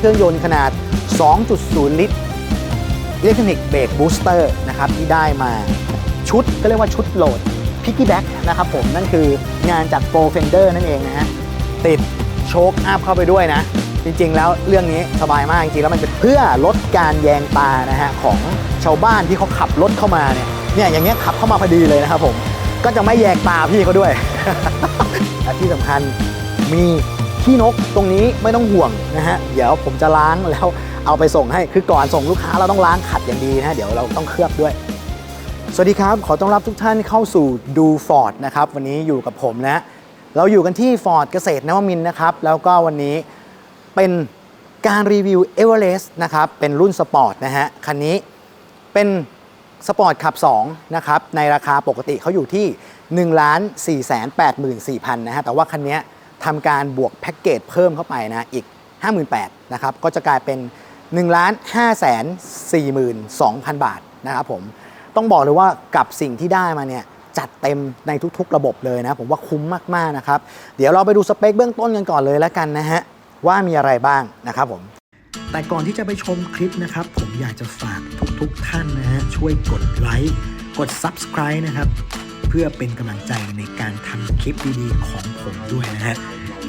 เครื่องยนต์ขนาด 2.0 ลิตรอิเล็กทรอนิกส์เบรกบูสเตอร์นะครับที่ได้มาชุดก็เรียกว่าชุดโหลดพิกกี้แบ็กนะครับผมนั่นคืองานจากโปรเฟนเดอร์นั่นเองนะฮะติดโชคอัพเข้าไปด้วยนะ จริงๆ แล้วเรื่องนี้สบายมากจริงๆแล้วมันเป็นเพื่อลดการแยงตานะฮะของชาวบ้านที่เขาขับรถเข้ามาเนี่ยเนี่ยอย่างเงี้ยขับเข้ามาพอดีเลยนะครับผมก็จะไม่แยงตาพี่เขาด้วยและที่สำคัญมี ขี้นกตรงนี้ไม่ต้องห่วงนะฮะเดี๋ยวผมจะล้างแล้วเอาไปส่งให้คือก่อนส่งลูกค้าเราต้องล้างขัดอย่างดีนะะเดี๋ยวเราต้องเคลือบด้วย สวัสดีครับ ขอต้อนรับทุกท่านเข้าสู่ดูฟอร์ดนะครับวันนี้อยู่กับผมนะเราอยู่กันที่ฟอร์ดเกษตรนวมินนะครับแล้วก็วันนี้เป็นการรีวิวเอเวอเรสต์นะครับเป็นรุ่นสปอร์ตนะฮะคันนี้เป็นสปอร์ตขับ2นะครับในราคาปกติเขาอยู่ที่ 1 4 8 4 0 0 0นะฮะแต่ว่าคันนี้ ทำการบวกแพ็กเกจเพิ่มเข้าไปนะอีก 58,000นะครับก็จะกลายเป็น 1 5 4 2 0 0 0 บาทนะครับผมต้องบอกเลยว่ากับสิ่งที่ได้มาเนี่ยจัดเต็มในทุกๆ ระบบเลยนะผมว่าคุ้มมากๆนะครับเดี๋ยวเราไปดูสเปคเบื้องต้นกันก่อนเลยแล้วกันนะฮะว่ามีอะไรบ้างนะครับผมแต่ก่อนที่จะไปชมคลิปนะครับ ผมอยากจะฝากทุกๆท่านนะฮะช่วยกดไลค์กด Subscribe นะครับ เพื่อเป็นกำลังใจในการทำคลิปดีๆของผมด้วยนะฮะ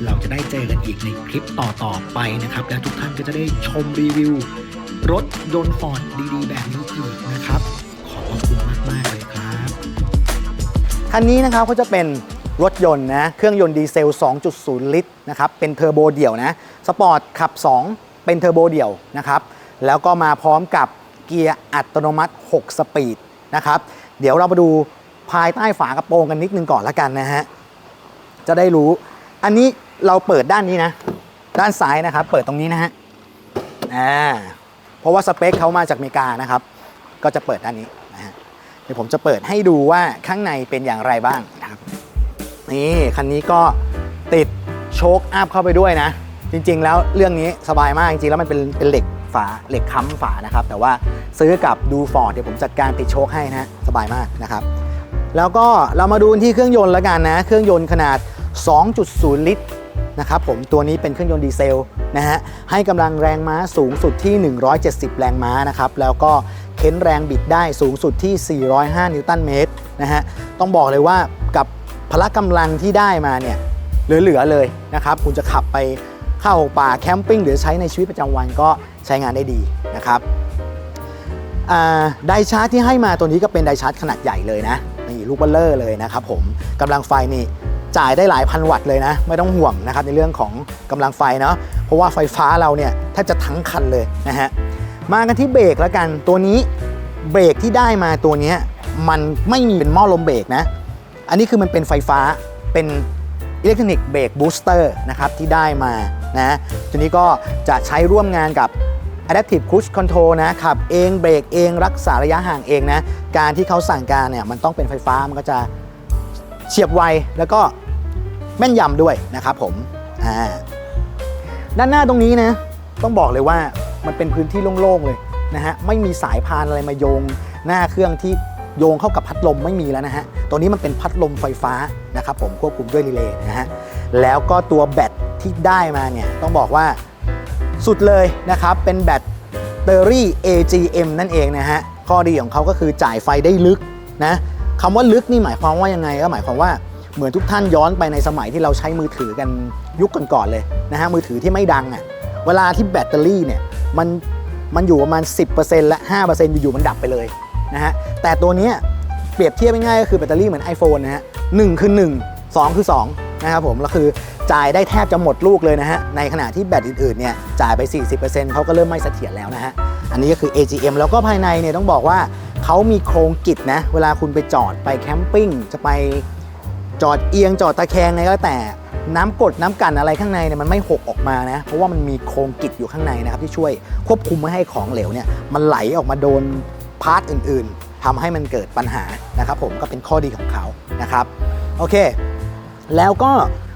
เราจะได้เจอกันอีกในคลิปต่อๆไปนะครับ และทุกท่านก็จะได้ชมรีวิว รถยนต์ฟอร์ดดีๆ แบบนี้อีกนะครับ ขอบคุณมากๆเลยครับคันนี้นะครับก็จะเป็นรถยนต์นะเครื่องยนต์ดีเซล 2.0 ลิตรนะครับเป็นเทอร์โบเดี่ยวนะสปอร์ตขับ 2 เป็นเทอร์โบเดี่ยวนะครับแล้วก็มาพร้อมกับเกียร์อัตโนมัติ 6 สปีดนะครับเดี๋ยวเรามาดู ภายใต้ฝากระโปรงกันนิดนึงก่อนละกันนะฮะจะได้รู้ อันนี้เราเปิดด้านนี้นะ ด้านซ้ายนะครับ เปิดตรงนี้นะฮะอ่าเพราะว่าสเปคเขามาจากอเมริกานะครับ ก็จะเปิดด้านนี้นะฮะเดี๋ยวผมจะเปิดให้ดูว่าข้างในเป็นอย่างไรบ้างนะครับนี่คันนี้ก็ติดโชคอัพเข้าไปด้วยนะ จริงๆ แล้วเรื่องนี้สบายมากจริงๆ แล้วมันเป็นเป็นเหล็กฝาเหล็กค้ำฝานะครับ แต่ว่าซื้อกับดูฟอร์ดเดี๋ยวผมจัดการติดโชคให้นะฮะสบายมากนะครับ แล้วก็เรามาดูที่เครื่องยนต์ล้วกันนะ เครื่องยนต์ขนาด 2.0 ลิตรนะครับผมตัวนี้เป็นเครื่องยนต์ดีเซลนะฮะให้กำลังแรงม้าสูงสุดที่ 170 แรงม้านะครับแล้วก็เค้นแรงบิดได้สูงสุดที่ 405 นิวตันเมตรนะฮะต้องบอกเลยว่ากับพละกำลังที่ได้มาเนี่ยเหลือๆเลยนะครับคุณจะขับไปเข้าป่าแคมปิ้งหรือใช้ในชีวิตประจำวันก็ใช้งานได้ดีนะครับไดชาร์จที่ให้มาตัวนี้ก็เป็นไดชาร์จขนาดใหญ่เลยนะ ลูกเบลเลอร์เลยนะครับผมกำลังไฟนี่จ่ายได้หลายพันวัตต์เลยนะ ไม่ต้องห่วงนะครับในเรื่องของกำลังไฟเนาะเพราะว่าไฟฟ้าเราเนี่ยแทบจะทั้งคันเลยนะฮะมากันที่เบรกแล้วกันตัวนี้เบรกที่ได้มาตัวนี้มันไม่มีเป็นหม้อลมเบรกนะ อันนี้คือมันเป็นไฟฟ้าเป็นอิเล็กทรอนิกส์เบรกบูสเตอร์นะครับที่ได้มานะตัวนี้ก็จะใช้ร่วมงานกับ Adaptive Cruise Control นะขับเองเบรกเองรักษาระยะห่างเองนะ การที่เขาสั่งการเนี่ยมันต้องเป็นไฟฟ้ามันก็จะเฉียบไวแล้วก็แม่นยำด้วยนะครับผมอ่าด้านหน้าตรงนี้นะ ต้องบอกเลยว่ามันเป็นพื้นที่โล่งๆเลยนะฮะไม่มีสายพานอะไรมาโยง หน้าเครื่องที่โยงเข้ากับพัดลมไม่มีแล้วนะฮะ ตัวนี้มันเป็นพัดลมไฟฟ้านะครับผมควบคุมด้วยรีเลย์นะฮะ แล้วก็ตัวแบตที่ได้มาเนี่ยต้องบอกว่า สุดเลยนะครับ เป็นแบตเตอรี่ AGM นั่นเองนะฮะ ข้อดีของเขาก็คือจ่ายไฟได้ลึกนะคำว่าลึกนี่หมายความว่ายังไงก็หมายความว่าเหมือนทุกท่านย้อนไปในสมัยที่เราใช้มือถือกันยุคก่อนๆเลยนะฮะมือถือที่ไม่ดังอะ่ะเวลาที่แบตเตอรี่เนี่ยมันมันอยู่ประมาณ 10%และ 5%อยู่ๆมันดับไปเลยนะฮะแต่ตัวนี้เปรียบเทียบง่ายๆก็คือแบตเตอรี่เหมือน iPhone นะฮะหนึ่งคือ 1 2 คือ 2 นะครับผมแล้วคือจ่ายได้แทบจะหมดลูกเลยนะฮะในขณะที่แบตอื่นๆเนี่ยจ่ายไป 40%เขาก็เริ่มไม่เสถียรแล้วนะฮะอันนี้ก็คือ AGM แล้วก็ภายในเนี่ยต้องบอกว่าเขามีโครงกิจนะเวลาคุณไปจอดไปแคมปิ้งจะไปจอดเอียงจอดตะแคงอะไรก็แต่น้ำกรดน้ำกันอะไรข้างในเนี่ยมันไม่หกออกมานะ เพราะว่ามันมีโครงกิจอยู่ข้างในนะครับที่ช่วยควบคุมไม่ให้ของเหลวเนี่ยมันไหลออกมาโดนพาร์ทอื่น ๆทำให้มันเกิดปัญหานะครับผมก็เป็นข้อดีของเขานะครับโอเค แล้วก็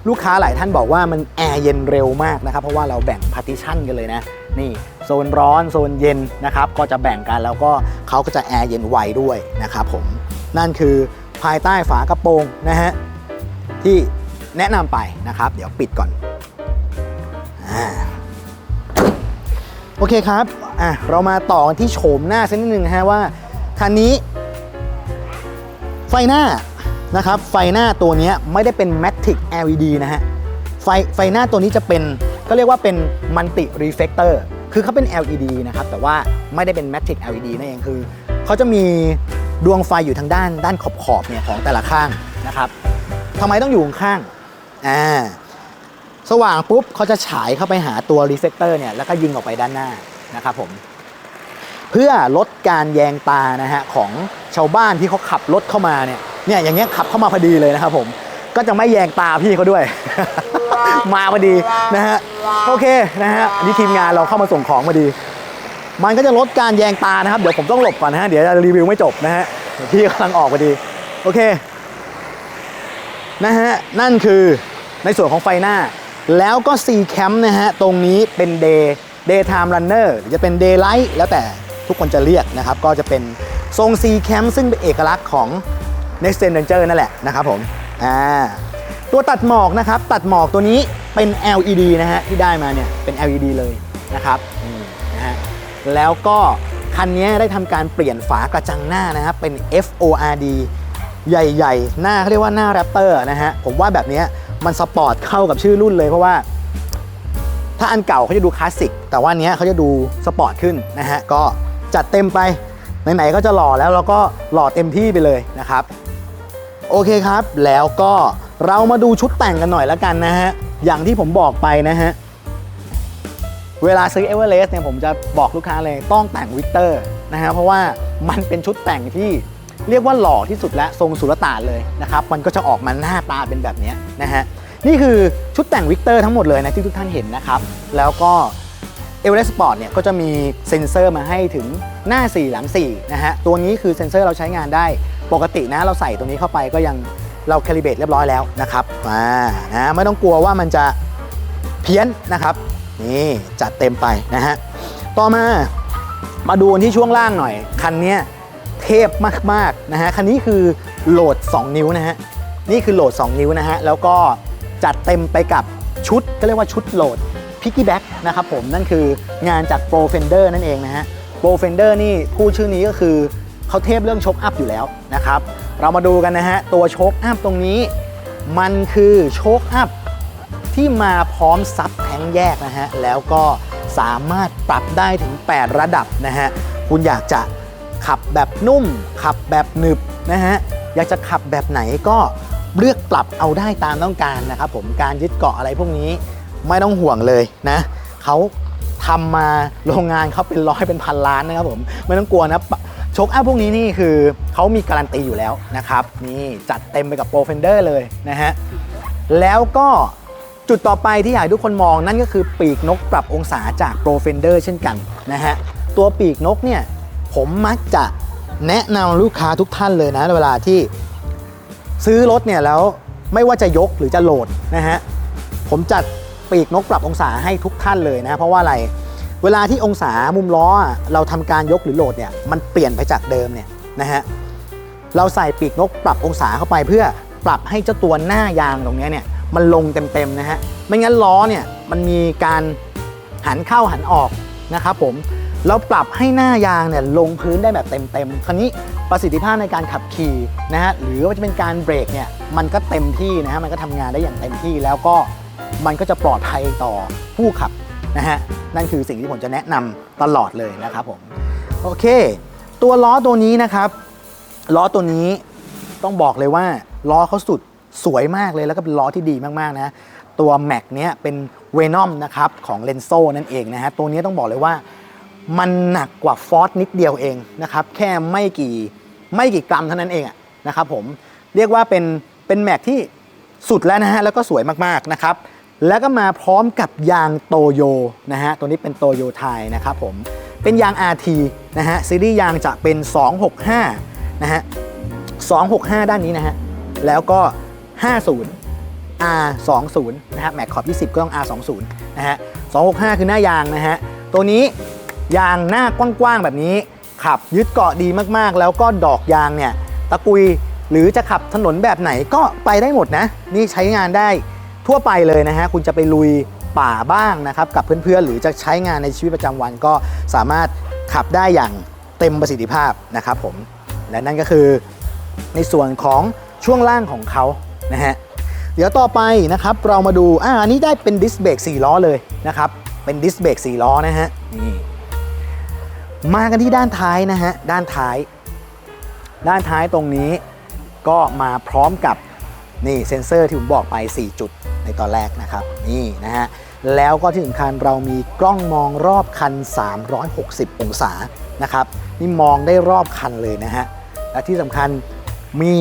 ลูกค้าหลายท่านบอกว่ามันแอร์เย็นเร็วมากนะครับ เพราะว่าเราแบ่งพาร์ติชันกันเลยนะ นี่โซนร้อนโซนเย็นนะครับ ก็จะแบ่งกันแล้วก็เขาก็จะแอร์เย็นไวด้วยนะครับผม นั่นคือภายใต้ฝากระโปรงนะฮะที่แนะนำไปนะครับ เดี๋ยวปิดก่อนอโอเคครับอะเรามาต่อกันที่โฉมหน้าสักนิดหนึ่งฮะว่าคันนี้ ไฟหน้า นะครับไฟหน้าตัวนี้ไม่ได้เป็น Matic LED นะฮะไฟไฟหน้าตัวนี้จะเป็นก็เรียกว่าเป็นมัลติรีเฟกเตอร์คือเขาเป็น LED นะครับแต่ว่าไม่ได้เป็น Matic LED นั่นเองคือเขาจะมีดวงไฟอยู่ทางด้านด้านขอบขอบเนี่ยของแต่ละข้างนะครับทำไมต้องอยู่ข้างอ่าสว่างปุ๊บเขาจะฉายเข้าไปหาตัวรีเฟกเตอร์เนี่ยแล้วก็ยิงออกไปด้านหน้านะครับผมเพื่อลดการแยงตานะฮะของชาวบ้านที่เขาขับรถเข้ามาเนี่ย เนี่ยอย่างเงี้ยขับเข้ามาพอดีเลยนะครับผมก็จะไม่แยงตาพี่เขาด้วย มาพอดีนะฮะโอเคนะฮะอันนี่ทีมงานเราเข้ามาส่งของพอดี มันก็จะลดการแยงตานะครับ เดี๋ยวผมต้องหลบก่อนนะฮะเดี๋ยวจะรีวิวไม่จบนะฮะเดี๋ยวพี่กำลังออกพอดี โอเคนะฮะนั่นคือในส่วนของไฟหน้า แล้วก็ C Cam นะฮะตรงนี้เป็น Day Daytime Runner หรือจะเป็น Daylight แล้วแต่ทุกคนจะเรียกนะครับ ก็จะเป็นทรง C Cam ซึ่งเป็นเอกลักษณ์ของ Next Gen Ranger นั่นแหละนะครับผมอ่าตัวตัดหมอกนะครับ ตัดหมอกตัวนี้เป็น LED นะฮะที่ได้มาเนี่ยเป็น LED เลยนะครับนะฮะแล้วก็คันนี้ได้ทำการเปลี่ยนฝากระจังหน้านะครับเป็น FORD ใหญ่ๆ หน้าเขาเรียกว่าหน้าแรปเตอร์นะฮะ ผมว่าแบบนี้มันสปอร์ตเข้ากับชื่อรุ่นเลยเพราะว่า ถ้าอันเก่าเขาจะดูคลาสสิก แต่ว่านี้เขาจะดูสปอร์ตขึ้นนะฮะ ก็จัดเต็มไป ไหนๆ ก็จะหล่อแล้วเราก็หล่อเต็มที่ไปเลยนะครับ โอเคครับ แล้วก็เรามาดูชุดแต่งกันหน่อยแล้วกันนะฮะ อย่างที่ผมบอกไปนะฮะ เวลาซื้อเอเวอเรสต์เนี่ยผมจะบอกลูกค้าเลยต้องแต่งวิกเตอร์นะฮะ เพราะว่ามันเป็นชุดแต่งที่เรียกว่าหล่อที่สุดและทรงสุลต่านเลยนะครับ มันก็จะออกมาหน้าตาเป็นแบบนี้นะฮะ นี่คือชุดแต่งวิกเตอร์ทั้งหมดเลยนะที่ทุกท่านเห็นนะครับ แล้วก็เอเวอเรสต์สปอร์ตเนี่ยก็จะมีเซ็นเซอร์มาให้ถึงหน้า 4 หลัง 4 นะฮะ ตัวนี้คือเซ็นเซอร์เราใช้งานได้ ปกตินะเราใส่ตรงนี้เข้าไปก็ยังเราแคลิเบตเรียบร้อยแล้วนะครับอ่านะไม่ต้องกลัวว่ามันจะเพี้ยนนะครับนี่จัดเต็มไปนะฮะต่อมามาดูที่ช่วงล่างหน่อย คันนี้เทพมากๆนะฮะคันนี้คือโหลด 2 นิ้วนะฮะนี่คือโหลด 2 นิ้วนะฮะแล้วก็จัดเต็มไปกับชุดก็เรียกว่าชุดโหลดพิกกี้แบ็กนะครับผมนั่นคืองานจาก Pro Fender นั่นเองนะฮะ Pro Fender นี่พูดชื่อนี้ก็คือ เขาเทพเรื่องโชคอัพอยู่แล้วนะครับ เรามาดูกันนะฮะ ตัวโชคอัพตรงนี้ มันคือโชคอัพที่มาพร้อมซับแทงแยกนะฮะ แล้วก็สามารถปรับได้ถึง 8 ระดับนะฮะ คุณอยากจะขับแบบนุ่ม ขับแบบหนึบนะฮะ อยากจะขับแบบไหนก็เลือกปรับเอาได้ตามต้องการนะครับผม การยึดเกาะอะไรพวกนี้ไม่ต้องห่วงเลยนะเขาทำมาโรงงานเขาเป็นร้อยเป็นพันล้านนะครับผม ไม่ต้องกลัวนะ ชคอัพพวกนี้นี่คือเขามีการันตีอยู่แล้วนะครับ นี่จัดเต็มไปกับโปรเฟนเดอร์เลยนะฮะ แล้วก็จุดต่อไปที่อยากให้ทุกคนมองนั่นก็คือปีกนกปรับองศาจากโปรเฟนเดอร์เช่นกันนะฮะ ตัวปีกนกเนี่ยผมมักจะแนะนำลูกค้าทุกท่านเลยนะ เวลาที่ซื้อรถเนี่ยแล้วไม่ว่าจะยกหรือจะโหลดนะฮะ ผมจัดปีกนกปรับองศาให้ทุกท่านเลยนะ เพราะว่าอะไร เวลาที่องศามุมล้อเราทำการยกหรือโหลดเนี่ยมันเปลี่ยนไปจากเดิมเนี่ยนะฮะเราใส่ปีกนกปรับองศาเข้าไปเพื่อปรับให้เจ้าตัวหน้ายางตรงนี้เนี่ยมันลงเต็มๆนะฮะไม่งั้นล้อเนี่ยมันมีการหันเข้าหันออกนะครับผมเราปรับให้หน้ายางเนี่ยลงพื้นได้แบบเต็มๆคราวนี้ประสิทธิภาพในการขับขี่นะฮะหรือว่าจะเป็นการเบรกเนี่ยมันก็เต็มที่นะฮะมันก็ทำงานได้อย่างเต็มที่แล้วก็มันก็จะปลอดภัยต่อผู้ขับ นะฮะนั่นคือสิ่งที่ผมจะแนะนำตลอดเลยนะครับผมโอเค ตัวล้อตัวนี้นะครับล้อตัวนี้ต้องบอกเลยว่าล้อเขาสุดสวยมากเลยแล้วก็เป็นล้อที่ดีมากๆนะตัวแม็กเนี้ยเป็นเวนอมนะครับของเลนโซนั่นเองนะฮะตัวนี้ต้องบอกเลยว่ามันหนักกว่าฟอร์นิดเดียวเองนะครับแค่ไม่กี่ไม่กี่กรัมเท่านั้นเองอะนะครับผมเรียกว่าเป็นเป็นแม็กที่สุดแล้วนะฮะแล้วก็สวยมากๆนะครับ แล้วก็มาพร้อมกับยางโตโยนะฮะ ตัวนี้เป็นโตโยไทยนะครับผม เป็นยาง RT นะฮะ ซีรีส์ยางจะเป็น 265 นะฮะ 265 ด้านนี้นะฮะ แล้วก็ 50 R20 นะฮะ แม็กขอบ 20 ก็ต้อง R20 นะฮะ 265 คือหน้ายางนะฮะ ตัวนี้ยางหน้ากว้างๆ แบบนี้ ขับยึดเกาะดีมากๆ แล้วก็ดอกยางเนี่ย ตะกุยหรือจะขับถนนแบบไหนก็ไปได้หมดนะ นี่ใช้งานได้ ทั่วไปเลยนะฮะคุณจะไปลุยป่าบ้างนะครับกับเพื่อนๆ หรือจะใช้งานในชีวิตประจำวันก็สามารถขับได้อย่างเต็มประสิทธิภาพนะครับผมและนั่นก็คือในส่วนของช่วงล่างของเขานะฮะเดี๋ยวต่อไปนะครับเรามาดูอ่าอันนี้ได้เป็นดิสเบรก4ล้อเลยนะครับเป็นดิสเบรก4ล้อนะฮะนี่มากันที่ด้านท้ายนะฮะด้านท้าย ด้านท้ายตรงนี้ก็มาพร้อมกับนี่เซ็นเซอร์ที่ผมบอกไป 4 จุด ในตอนแรกนะครับนี่นะฮะแล้วก็ที่สำคัญเรามีกล้องมองรอบคัน 360 องศานะครับนี่มองได้รอบคันเลยนะฮะและที่สำคัญมี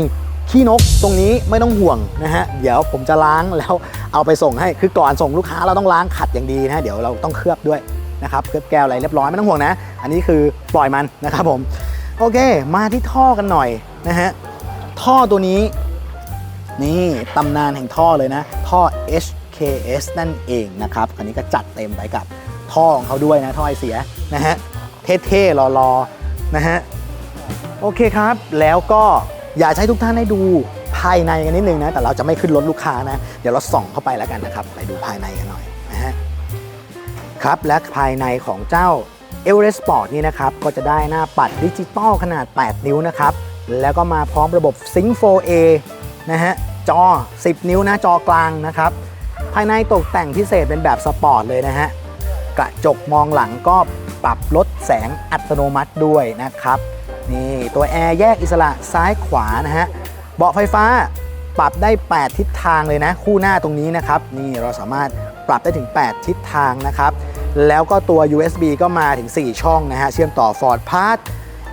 ขี้นกตรงนี้ไม่ต้องห่วงนะฮะเดี๋ยวผมจะล้างแล้วเอาไปส่งให้คือก่อนส่งลูกค้าเราต้องล้างขัดอย่างดีนะฮะเดี๋ยวเราต้องเคลือบด้วยนะครับเคลือบแก้วอะไรเรียบร้อยไม่ต้องห่วงนะ อันนี้คือปล่อยมันนะครับผมโอเค มาที่ท่อกันหน่อยนะฮะท่อตัวนี้ นี่ตำนานแห่งท่อเลยนะ ท่อ HKS นั่นเองนะครับ คันนี้ก็จัดเต็มไปกับท่อของเขาด้วยนะ ท่อไอเสียนะฮะ เท่ๆรอๆ นะฮะ โอเคครับ แล้วก็อยากให้ทุกท่านได้ดูภายในกันนิดนึงนะ แต่เราจะไม่ขึ้นรถลูกค้านะ เดี๋ยวเราส่องเข้าไปแล้วกันนะครับไปดูภายในกันหน่อยนะฮะ ครับ และภายในของเจ้า e v e r e s t Sport นี่นะครับ ก็จะได้หน้าปัดดิจิตอลขนาด 8 นิ้วนะครับ แล้วก็มาพร้อมระบบ Sync 4A นะฮะจอ 10 นิ้วนะจอกลางนะครับ ภายในตกแต่งพิเศษเป็นแบบสปอร์ตเลยนะฮะกระจกมองหลังก็ปรับลดแสงอัตโนมัติด้วยนะครับนี่ตัวแอร์แยกอิสระซ้ายขวานะฮะเบาะไฟฟ้าปรับได้ 8 ทิศทางเลยนะ คู่หน้าตรงนี้นะครับ นี่เราสามารถปรับได้ถึง 8 ทิศทางนะครับ แล้วก็ตัว USB ก็มาถึง 4 ช่องนะฮะ เชื่อมต่อ Ford Pass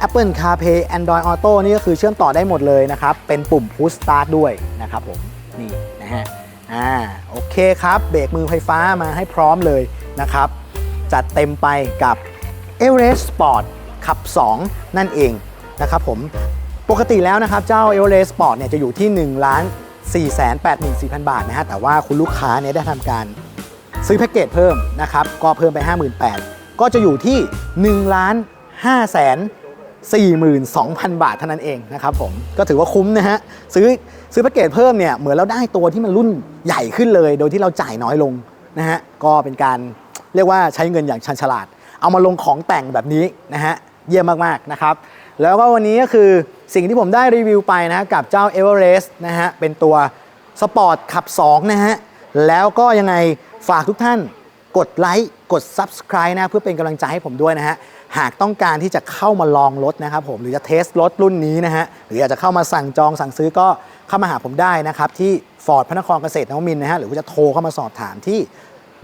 Apple CarPlay Android Auto นี่ก็คือเชื่อมต่อได้หมดเลยนะครับ เป็นปุ่ม Push Start ด้วยนะครับผม นี่นะฮะ อ่า โอเคครับ เบรกมือไฟฟ้ามาให้พร้อมเลยนะครับ จัดเต็มไปกับ e v e r e s t Sport ขับ 2 นั่นเองนะครับผม ปกติแล้วนะครับเจ้า e v e r e s t Sport เนี่ยจะอยู่ที่1ล้าน4 8 4 0 0 0 บาทนะฮะ แต่ว่าคุณลูกค้าเนี่ยได้ทำการซื้อแพ็กเกจเพิ่มนะครับ ก็เพิ่มไป 58,000ก็จะอยู่ที่1ล้าน5แสน 42,000 บาทเท่านั้นเองนะครับผมก็ถือว่าคุ้มนะฮะซื้อซื้อแพ็กเกจเพิ่มเนี่ยเหมือนเราได้ตัวที่มันรุ่นใหญ่ขึ้นเลย โดยที่เราจ่ายน้อยลงนะฮะก็เป็นการเรียกว่าใช้เงินอย่างชันฉลาด เอามาลงของแต่งแบบนี้นะฮะเยี่ยมมากๆนะครับแล้วก็วันนี้ก็คือสิ่งที่ผมได้รีวิวไปนะกับเจ้า e v e r e s t นะฮะเป็นตัวสปอร์ตขับ2นะฮะแล้วก็ยังไงฝากทุกท่านกดไลค์ กด Subscribe นะเพื่อเป็นกำลังใจให้ผมด้วยนะฮะ หากต้องการที่จะเข้ามาลองรถนะครับผมหรือจะเทสรถรุ่นนี้นะฮะ หรืออยากจะเข้ามาสั่งจองสั่งซื้อก็เข้ามาหาผมได้นะครับ ที่ Ford พระนครเกษตรนวมินทร์นะฮะหรือว่าจะโทรเข้ามาสอบถามที่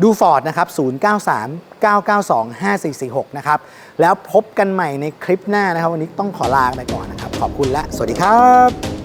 ดูฟอร์ดนะครับ 093 992 5446 นะครับ แล้วพบกันใหม่ในคลิปหน้านะครับ วันนี้ต้องขอลาไปก่อนนะครับ ขอบคุณและ สวัสดีครับ